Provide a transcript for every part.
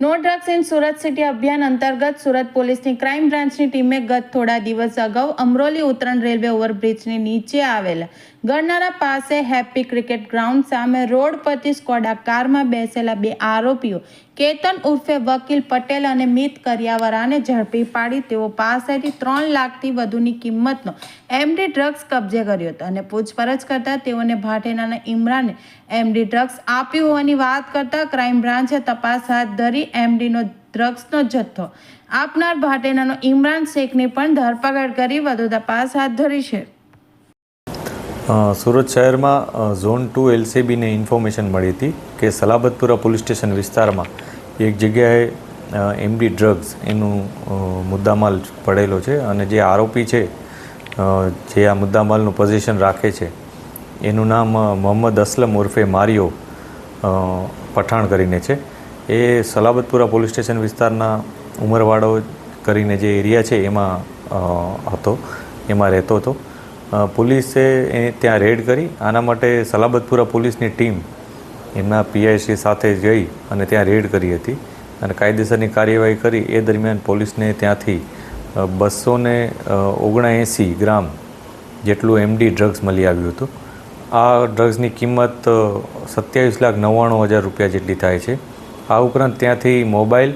No drugs in Surat city અભિયાન અંતર્ગત સુરત પોલીસની ક્રાઇમ બ્રાન્ચની ટીમે ગત થોડા દિવસ અગાઉ અમરોલી ઉત્તરણ રેલવે ઓવરબ્રિજની નીચે આવેલ ગરનારા પાસે હેપી ક્રિકેટ ગ્રાઉન્ડ સામે રોડ પરથી સ્કોડા કારમાં બેસેલા બે આરોપીઓ કેતન ઉર્ફે વકીલ પટેલ અને મિત કરિયાવરાને ઝડપી પાડી તેઓ પાસેથી ત્રણ લાખથી વધુની કિંમતનો એમડી ડ્રગ્સ કબજે કર્યો હતો અને પૂછપરછ કરતા તેઓને ભાટેનાના ઇમરાને એમડી ડ્રગ્સ આપ્યું હોવાની વાત કરતા ક્રાઇમ બ્રાન્ચે તપાસ હાથ ધરી એમડીનો ડ્રગ્સનો જથ્થો આપનાર ભાટેનાનો ઇમરાન શેખની પણ ધરપકડ કરી વધુ તપાસ હાથ ધરી છે. સુરત શહેરમાં ઝોન ટુ એલસીબીને ઇન્ફોર્મેશન મળી હતી કે સલાબતપુરા પોલીસ સ્ટેશન વિસ્તારમાં એક જગ્યાએ એમડી ડ્રગ્સ એનું મુદ્દામાલ પડેલો છે અને જે આરોપી છે જે આ મુદ્દામાલનું પોઝિશન રાખે છે, એનું નામ મોહમ્મદ અસલમ ઉર્ફે મારિયો પઠાણ કરીને છે. એ સલાબતપુરા પોલીસ સ્ટેશન વિસ્તારના ઉમરવાડો કરીને જે એરિયા છે, એમાં હતો, એમાં રહેતો હતો. પોલીસે ત્યાં રેડ કરી. આના માટે સલાબતપુરા પોલીસની ટીમ એમના પીઆઈસી સાથે જઈ અને ત્યાં રેડ કરી હતી અને કાયદેસરની કાર્યવાહી કરી. એ દરમિયાન પોલીસને ત્યાંથી બસો ને ઓગણએંસી ગ્રામ જેટલું એમડી ડ્રગ્સ મળી આવ્યું હતું. આ ડ્રગ્સની કિંમત સત્યાવીસ લાખ નવ્વાણું હજાર રૂપિયા જેટલી થાય છે. આ ઉપરાંત ત્યાંથી મોબાઈલ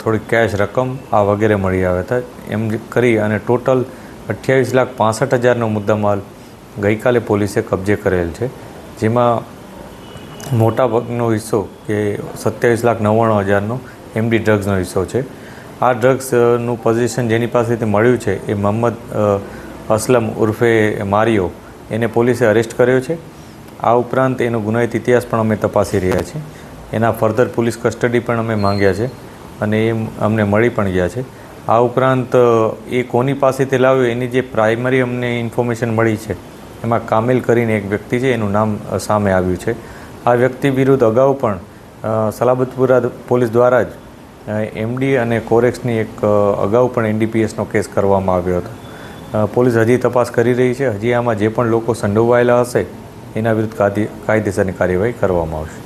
થોડી કેશ રકમ આ વગેરે મળી આવ્યા હતા. એમ કરી અને ટોટલ અઠ્યાવીસ લાખ પાસઠ હજારનો મુદ્દામાલ ગઈકાલે પોલીસે કબજે કરેલ છે. જેમાં મોટા ભાગનો હિસ્સો કે સત્યાવીસ લાખ નવ્વાણું હજારનો એમડી ડ્રગ્સનો હિસ્સો છે. આ ડ્રગ્સનું પોઝિશન જેની પાસેથી મળ્યું છે એ મોહમ્મદ અસલમ ઉર્ફે મારિયો. એને પોલીસે અરેસ્ટ કર્યો છે. આ ઉપરાંત એનો ગુનાહિત ઇતિહાસ પણ અમે તપાસી રહ્યા છીએ. એના ફર્ધર પોલીસ કસ્ટડી પણ અમે માંગ્યા છે અને એ અમને મળી પણ ગયા છે. આ ઉપરાંત એ કોની પાસેથી લાવ્યો એની જે પ્રાઇમરી અમને ઇન્ફોર્મેશન મળી છે એમાં કામિલ કરીને એક વ્યક્તિ છે, એનું નામ સામે આવ્યું છે. આ વ્યક્તિ વિરુદ્ધ અગાઉ પણ સલાબતપુરા પોલીસ દ્વારા જ એમડી અને કોરેક્સની એક અગાઉ પણ એનડીપીએસનો કેસ કરવામાં આવ્યો હતો. પોલીસ હજી તપાસ કરી રહી છે. હજી આમાં જે પણ લોકો સંડોવાયેલા હશે, એના વિરુદ્ધ કાયદેસરની કાર્યવાહી કરવામાં આવશે.